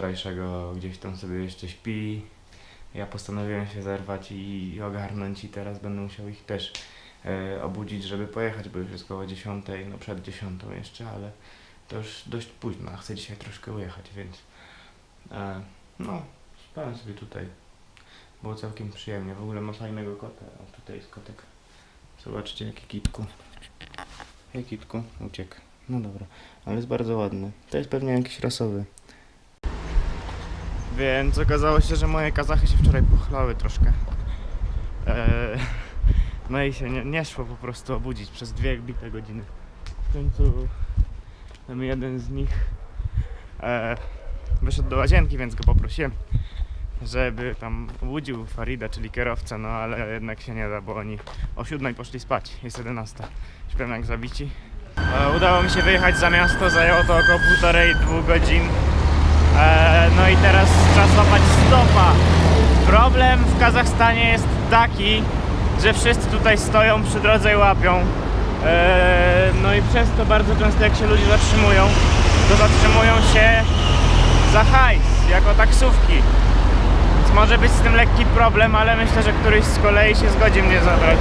wczorajszego gdzieś tam sobie jeszcze śpi. Ja postanowiłem się zerwać i, ogarnąć i teraz będę musiał ich też e, obudzić, żeby pojechać, bo już jest koło 10, no przed 10 jeszcze, ale to już dość późno, a chcę dzisiaj troszkę ujechać, więc e, no, spałem sobie tutaj. Było całkiem przyjemnie. W ogóle ma fajnego kota. O, tutaj jest kotek. Zobaczcie, jaki kitku. Hej kitku, uciekł. No dobra, ale jest bardzo ładny. To jest pewnie jakiś rasowy. Więc okazało się, że moje kazachy się wczoraj pochlały troszkę. Eee, no i się nie, nie szło po prostu obudzić przez dwie bite godziny. W końcu tam jeden z nich e, wyszedł do łazienki, więc go poprosiłem, żeby tam obudził Farida, czyli kierowcę, no ale jednak się nie da, bo oni o siódmej poszli spać, jest 11. Śpią jak zabici. E, udało mi się wyjechać za miasto, zajęło to około półtorej, dwóch godzin. E, no i teraz czas łapać stopa. Problem w Kazachstanie jest taki, że wszyscy tutaj stoją przy drodze i łapią. E, no i przez to bardzo często jak się ludzie zatrzymują, to zatrzymują się za hajs, jako taksówki. Więc może być z tym lekki problem, ale myślę, że któryś z kolei się zgodzi mnie zabrać.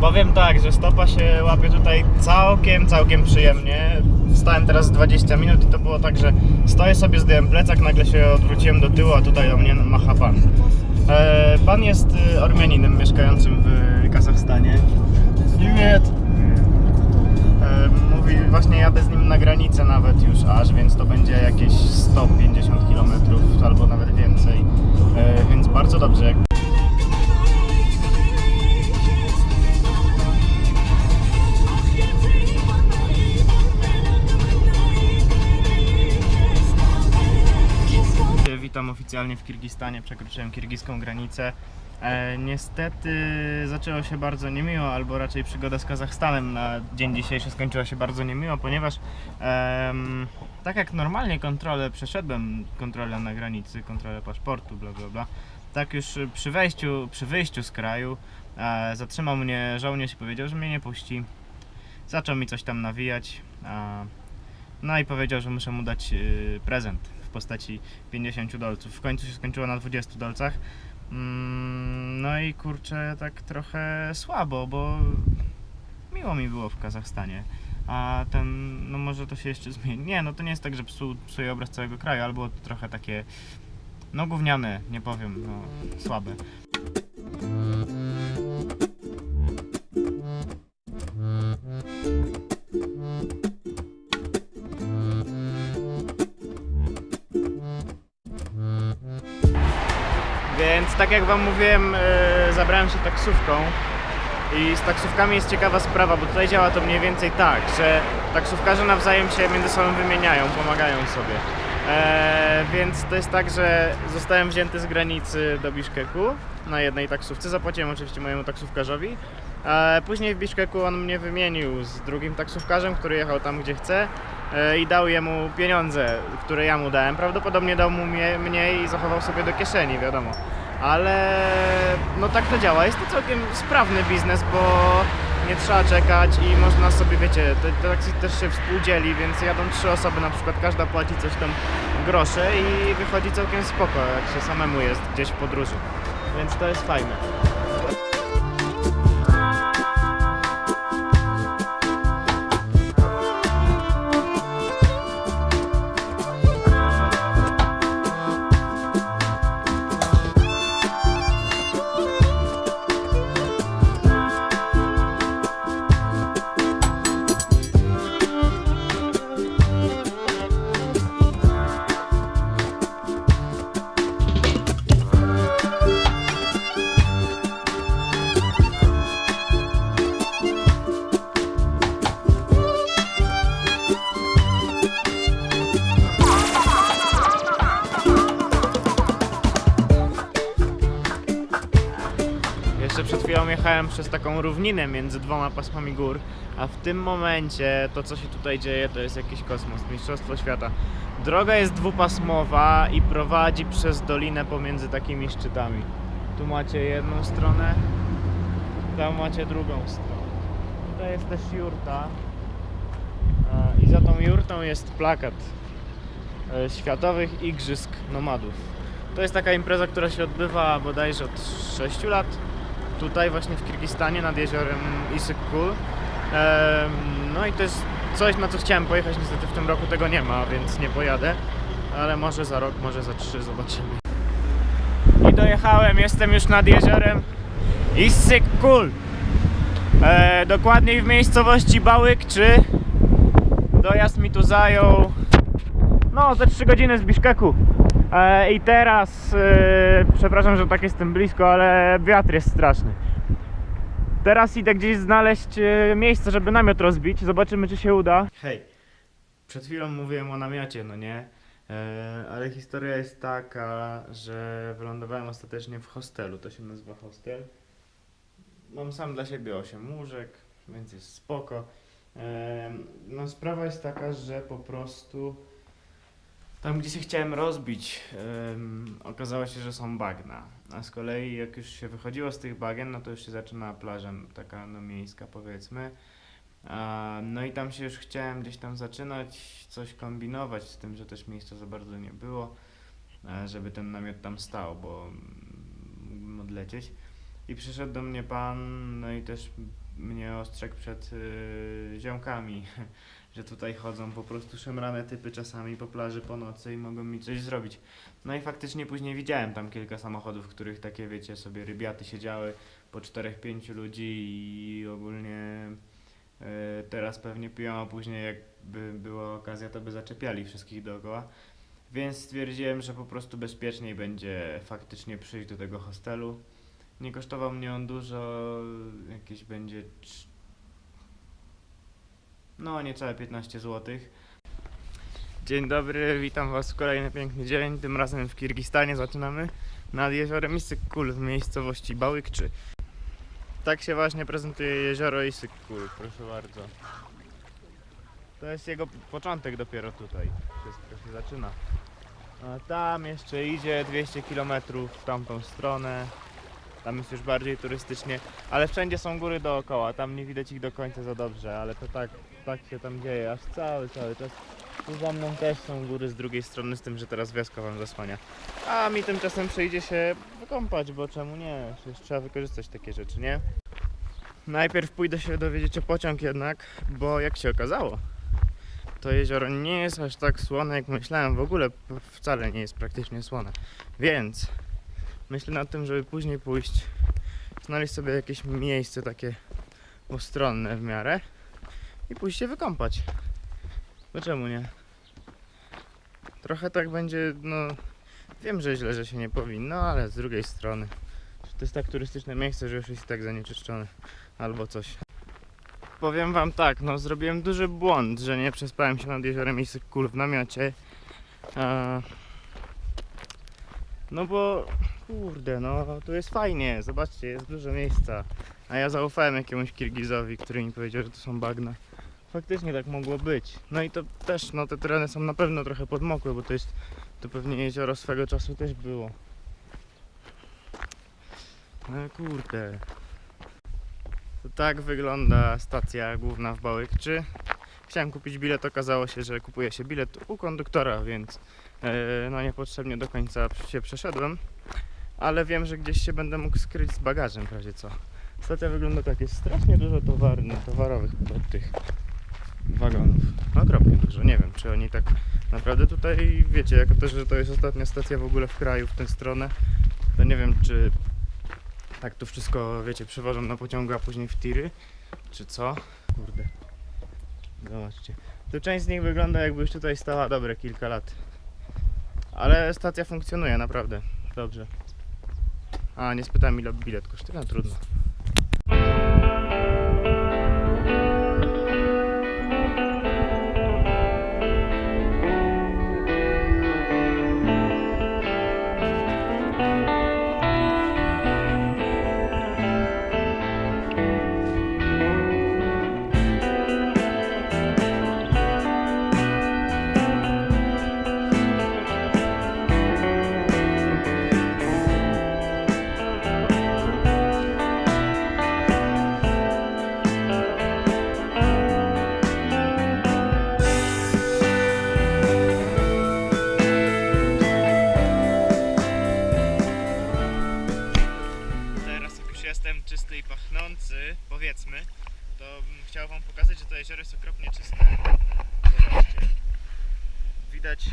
Powiem tak, że stopa się łapie tutaj całkiem, całkiem przyjemnie stałem teraz 20 minut i to było tak, że stoję sobie, zdjąłem plecak, nagle się odwróciłem do tyłu, a tutaj do mnie macha pan. E, pan jest y, Ormianinem mieszkającym w Kazachstanie. Niemiec. E, mówi, właśnie jadę z nim na granicę nawet już aż, więc to będzie jakieś 150 km albo nawet więcej. E, więc bardzo dobrze, oficjalnie w Kirgistanie, przekroczyłem kirgiską granicę. E, niestety zaczęło się bardzo niemiło, albo raczej przygoda z Kazachstanem na dzień dzisiejszy skończyła się bardzo niemiło, ponieważ em, tak jak normalnie kontrolę przeszedłem, kontrolę na granicy, kontrolę paszportu, bla bla bla, tak już przy wejściu, przy wyjściu z kraju e, zatrzymał mnie żołnierz i powiedział, że mnie nie puści. Zaczął mi coś tam nawijać. A, no i powiedział, że muszę mu dać y, prezent w postaci 50 dolców. W końcu się skończyło na 20 dolcach. Mm, no i kurczę, tak trochę słabo, bo miło mi było w Kazachstanie. A ten, no może to się jeszcze zmieni. Nie, no to nie jest tak, że psu, psuje obraz całego kraju, ale było to trochę takie, no gówniane, nie powiem, no słabe. Więc tak jak wam mówiłem, e, zabrałem się taksówką i z taksówkami jest ciekawa sprawa, bo tutaj działa to mniej więcej tak, że taksówkarze nawzajem się między sobą wymieniają, pomagają sobie. E, więc to jest tak, że zostałem wzięty z granicy do Biszkeku na jednej taksówce, zapłaciłem oczywiście mojemu taksówkarzowi. E, później w Biszkeku on mnie wymienił z drugim taksówkarzem, który jechał tam gdzie chce e, i dał jemu pieniądze, które ja mu dałem. Prawdopodobnie dał mu mie- mniej i zachował sobie do kieszeni, wiadomo. Ale no tak to działa. Jest to całkiem sprawny biznes, bo nie trzeba czekać i można sobie, wiecie, te, te też się współdzieli, więc jadą trzy osoby, na przykład każda płaci coś tam grosze i wychodzi całkiem spoko, jak się samemu jest gdzieś w podróży. Więc to jest fajne. Równinę między dwoma pasmami gór, a w tym momencie to, co się tutaj dzieje, to jest jakiś kosmos, mistrzostwo świata. Droga jest dwupasmowa i prowadzi przez dolinę pomiędzy takimi szczytami. Tu macie jedną stronę, tam macie drugą stronę. Tutaj jest też jurta i za tą jurtą jest plakat e, Światowych Igrzysk Nomadów. To jest taka impreza, która się odbywa bodajże od 6 lat. Tutaj właśnie w Kirgistanie nad jeziorem Isyk-Kul. Em, No i to jest coś, na co chciałem pojechać. Niestety w tym roku tego nie ma, więc nie pojadę. Ale może za rok, może za trzy, zobaczymy. I dojechałem, jestem już nad jeziorem Isyk-Kul. E, dokładniej w miejscowości Bałykczy. Dojazd mi tu zajął no ze 3 godziny z Biszkeku. E, I teraz, e, przepraszam, że tak jestem blisko, ale wiatr jest straszny. Teraz idę gdzieś znaleźć e, miejsce, żeby namiot rozbić. Zobaczymy, czy się uda. Hej, przed chwilą mówiłem o namiocie, no nie? Ale historia jest taka, że wylądowałem ostatecznie w hostelu. To się nazywa hostel. Mam sam dla siebie 8 łóżek, więc jest spoko. No sprawa jest taka, że po prostu tam gdzie się chciałem rozbić okazało się, że są bagna. A z kolei jak już się wychodziło z tych bagien, no to już się zaczyna plaża taka no miejska powiedzmy. No i tam się już chciałem gdzieś tam zaczynać coś kombinować z tym, że też miejsca za bardzo nie było, e, żeby ten namiot tam stał, bo mógłbym odlecieć. I przyszedł do mnie pan, no i też mnie ostrzegł przed y, ziomkami, że tutaj chodzą po prostu szemrane typy czasami po plaży po nocy i mogą mi coś zrobić. No i faktycznie później widziałem tam kilka samochodów, w których takie, wiecie, sobie rybiaty siedziały po czterech, pięciu ludzi i ogólnie y, teraz pewnie piją, a później jakby była okazja, to by zaczepiali wszystkich dookoła. Więc stwierdziłem, że po prostu bezpieczniej będzie faktycznie przyjść do tego hostelu. Nie kosztował mnie on dużo, jakieś będzie. No, niecałe 15 zł. Dzień dobry, witam Was w kolejny piękny dzień. Tym razem w Kirgistanie zaczynamy nad jeziorem Isyk-Kul w miejscowości Bałykczy. Tak się właśnie prezentuje jezioro Isyk-Kul, proszę bardzo. To jest jego początek dopiero tutaj. Wszystko się zaczyna. A tam jeszcze idzie 200 km w tamtą stronę. Tam jest już bardziej turystycznie, ale wszędzie są góry dookoła, tam nie widać ich do końca za dobrze, ale to tak, tak się tam dzieje, aż cały, cały czas. Tu za mną też są góry z drugiej strony, z tym, że teraz wioska wam zasłania. A mi tymczasem przyjdzie się wykąpać, bo czemu nie? Przecież trzeba wykorzystać takie rzeczy, nie? Najpierw pójdę się dowiedzieć o pociąg jednak, bo jak się okazało, to jezioro nie jest aż tak słone jak myślałem, w ogóle wcale nie jest praktycznie słone. Więc myślę nad tym, żeby później pójść, znaleźć sobie jakieś miejsce takie ustronne w miarę i pójść się wykąpać. Bo czemu nie? Trochę tak będzie, no wiem, że źle, że się nie powinno, ale z drugiej strony to jest tak turystyczne miejsce, że już jest i tak zanieczyszczone albo coś. Powiem wam tak, no zrobiłem duży błąd, że nie przespałem się nad jeziorem Isyk-Kul w namiocie. A... No bo Kurde, no tu jest fajnie, zobaczcie, jest dużo miejsca. A ja zaufałem jakiemuś Kirgizowi, który mi powiedział, że to są bagna. Faktycznie tak mogło być. No i to też, no te tereny są na pewno trochę podmokłe, bo to jest, to pewnie jezioro swego czasu też było. No kurde. To tak wygląda stacja główna w Bałykczy. Chciałem kupić bilet, okazało się, że kupuje się bilet u konduktora, więc e, no niepotrzebnie do końca się przeszedłem ale wiem, że gdzieś się będę mógł skryć z bagażem w razie co. Stacja wygląda tak, jest strasznie dużo towarny, towarowych tych wagonów. Okropnie dużo, nie wiem czy oni tak naprawdę tutaj, wiecie, jako też, że to jest ostatnia stacja w ogóle w kraju w tę stronę, to nie wiem czy tak tu wszystko, wiecie, przywożą na pociągu, a później w tiry, czy co? Kurde. Zobaczcie. Tu część z nich wygląda jakby już tutaj stała dobre kilka lat. Ale stacja funkcjonuje naprawdę dobrze. A, nie spytałem ile bilet kosztuje, no trudno.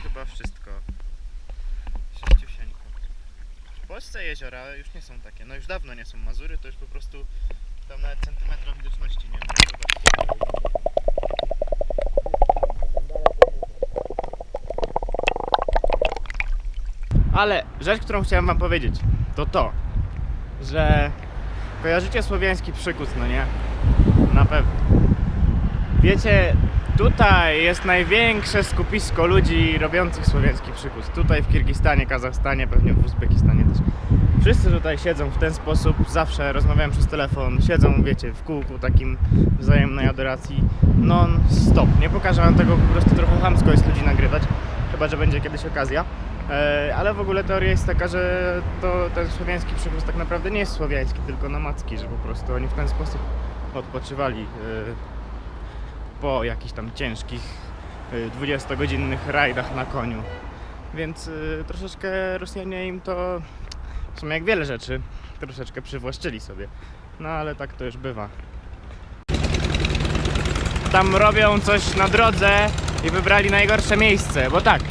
Chyba wszystko. Sześciusieńko. W Polsce jeziora już nie są takie, no już dawno nie są Mazury, to już po prostu tam nawet centymetra widoczności nie ma. Ale rzecz, którą chciałem wam powiedzieć, to to, że kojarzycie słowiański przykus, no nie? Na pewno. Wiecie, tutaj jest największe skupisko ludzi robiących słowiański przykus. Tutaj w Kirgistanie, Kazachstanie, pewnie w Uzbekistanie też. Wszyscy tutaj siedzą w ten sposób, zawsze rozmawiają przez telefon, siedzą, wiecie, w kółku takim wzajemnej adoracji non-stop. Nie pokażę wam tego, po prostu trochę chamsko jest ludzi nagrywać, chyba, że będzie kiedyś okazja. E, Ale w ogóle teoria jest taka, że to ten słowiański przymus tak naprawdę nie jest słowiański, tylko namacki, że po prostu oni w ten sposób odpoczywali e, po jakichś tam ciężkich e, 20-godzinnych rajdach na koniu. Więc e, troszeczkę Rosjanie im to, w sumie jak wiele rzeczy, troszeczkę przywłaszczyli sobie. No ale tak to już bywa. Tam robią coś na drodze i wybrali najgorsze miejsce, bo tak,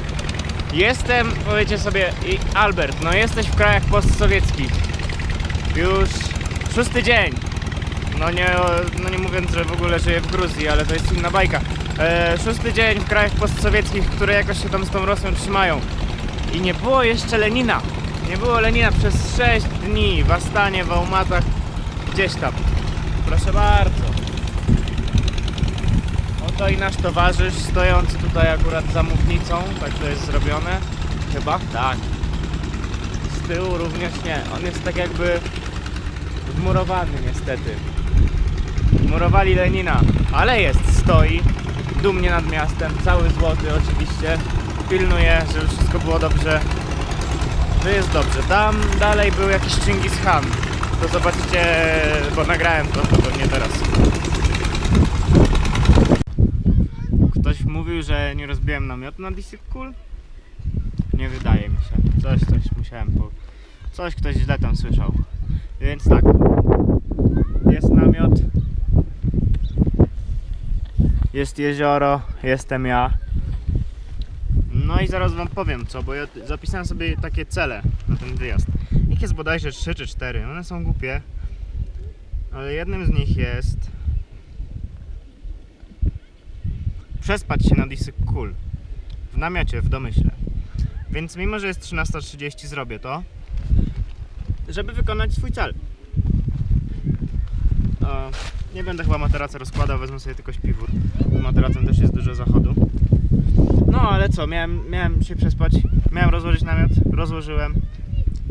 Jestem, powiecie sobie, i Albert, no jesteś w krajach postsowieckich. Już szósty dzień. No nie, no nie mówiąc, że w ogóle żyję w Gruzji, ale to jest inna bajka. E, szósty dzień w krajach postsowieckich, które jakoś się tam z tą Rosją trzymają. I nie było jeszcze Lenina. Nie było Lenina przez 6 dni w Astanie, w Almatach, gdzieś tam. Proszę bardzo. Oto i nasz towarzysz stojący tutaj akurat za mównicą, tak to jest zrobione. Chyba? Tak. Z tyłu również nie. On jest tak jakby wmurowany niestety. Murowali Lenina, ale jest, stoi dumnie nad miastem, cały złoty oczywiście. Pilnuje, żeby wszystko było dobrze. Że jest dobrze. Tam dalej był jakiś Chingis Khan. To zobaczycie, bo nagrałem to, to pewnie teraz. Ktoś mówił, że nie rozbiłem namiotu na DC Cool? Nie wydaje mi się. Coś, coś musiałem po... Coś ktoś źle tam słyszał. Więc tak. Jest namiot. Jest jezioro. Jestem ja. No i zaraz wam powiem co, bo ja zapisałem sobie takie cele na ten wyjazd. Ich jest bodajże 3 czy 4. One są głupie. Ale jednym z nich jest przespać się na Disy Cool w namiocie w domyśle. Więc mimo, że jest 13.30 zrobię to, żeby wykonać swój cel. Nie będę chyba materaca rozkładał, wezmę sobie tylko śpiwór. Materacem też jest dużo zachodu. No ale co, miałem, miałem się przespać, miałem rozłożyć namiot, rozłożyłem.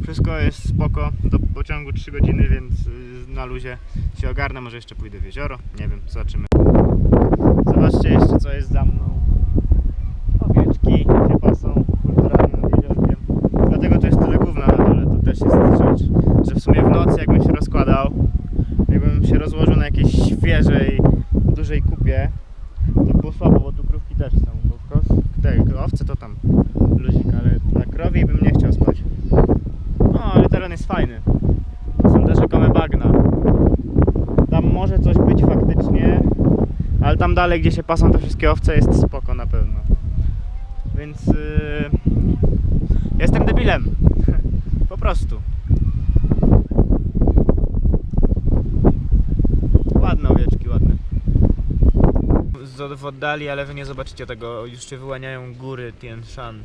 Wszystko jest spoko, do pociągu 3 godziny, więc y, na luzie się ogarnę, może jeszcze pójdę w jezioro, nie wiem, zobaczymy. Zobaczcie jeszcze co jest za mną. Owieczki się pasą kulturalnie nad jeziorkiem. Dlatego to jest tyle gówna na dole. To też jest rzecz, że w sumie w nocy jakbym się rozkładał, rozłożył na jakiejś świeżej, dużej kupie, to było słabo, bo tu krówki też są. Bo kos, te owce to tam luzik, ale na krowie bym nie chciał spać. No, ale teren jest fajny. Są też rzekome bagna. Tam może coś być faktycznie, ale tam dalej, gdzie się pasą te wszystkie owce, jest spoko na pewno. Więc yy, jestem debilem. po prostu. Z w oddali, ale wy nie zobaczycie tego. Już się wyłaniają góry Tien Shan.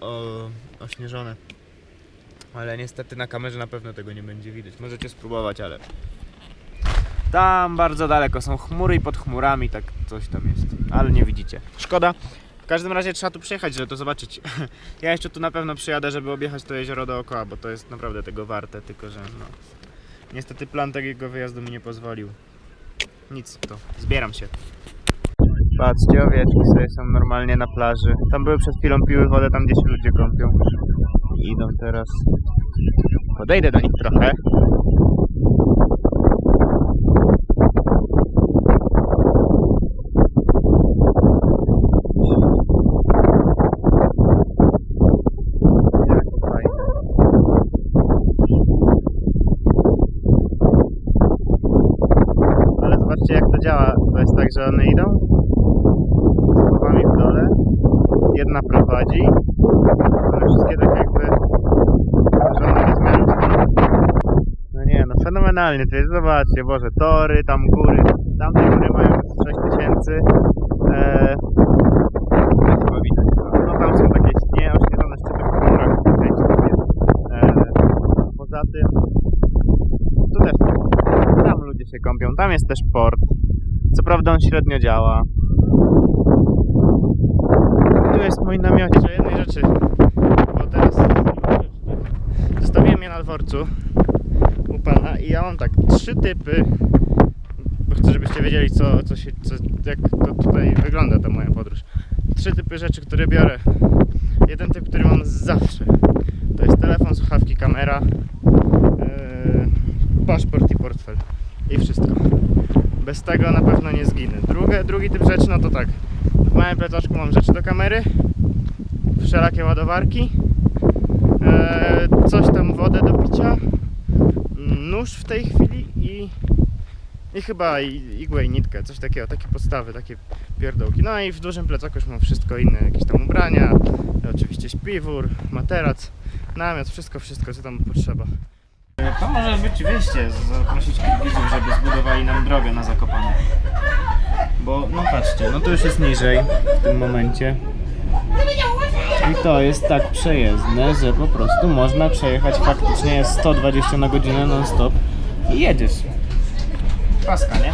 O, ośnieżone. Ale niestety na kamerze na pewno tego nie będzie widać. Możecie spróbować, ale tam bardzo daleko są chmury i pod chmurami tak coś tam jest, ale nie widzicie. Szkoda. W każdym razie trzeba tu przyjechać, żeby to zobaczyć. Ja jeszcze tu na pewno przyjadę, żeby objechać to jezioro dookoła, bo to jest naprawdę tego warte, tylko że no... Niestety plan takiego wyjazdu mi nie pozwolił. Nic, to zbieram się. Patrzcie, owieczki sobie są normalnie na plaży. Tam były przed chwilą, piły wodę tam, gdzie się ludzie kąpią. Idą teraz. Podejdę do nich trochę. Jakie fajne. Zobaczcie jak to działa. To jest tak, że one idą z głowami w dole. Jedna prowadzi. One wszystkie tak jakby No nie, no fenomenalnie to jest. Zobaczcie, Boże, tory, tam góry. Tamte góry mają 6000. Eee, chyba. No tam są takie nieoświetlone szczyty w chmurach. Eee, poza tym tu też tam ludzie się kąpią. Tam jest też port. Co prawda on średnio działa. Tu jest mój namiot. Jeszcze jednej rzeczy, bo teraz zostawiłem je na dworcu u pana i ja mam tak trzy typy, bo chcę żebyście wiedzieli co, co się, co, jak to tutaj wygląda ta moja podróż. Trzy typy rzeczy, które biorę. Jeden typ, który mam zawsze. To jest telefon, słuchawki, kamera, yy, paszport i portfel. I wszystko. Bez tego na pewno nie zginę. Drugie, drugi typ rzeczy, no to tak. W małym plecaczku mam rzeczy do kamery, wszelakie ładowarki, e, coś tam, wodę do picia, mm, nóż w tej chwili i, i chyba igłę i nitkę, coś takiego, takie podstawy, takie pierdołki. No i w dużym plecaku już mam wszystko inne, jakieś tam ubrania, oczywiście śpiwór, materac, namiot, wszystko, wszystko co tam potrzeba. To może być wyjście, zaprosić Kirgizów, żeby zbudowali nam drogę na Zakopane. Bo, no patrzcie, no to już jest niżej w tym momencie. I to jest tak przejezdne, że po prostu można przejechać faktycznie jest 120 na godzinę non stop i jedziesz. Paska, nie?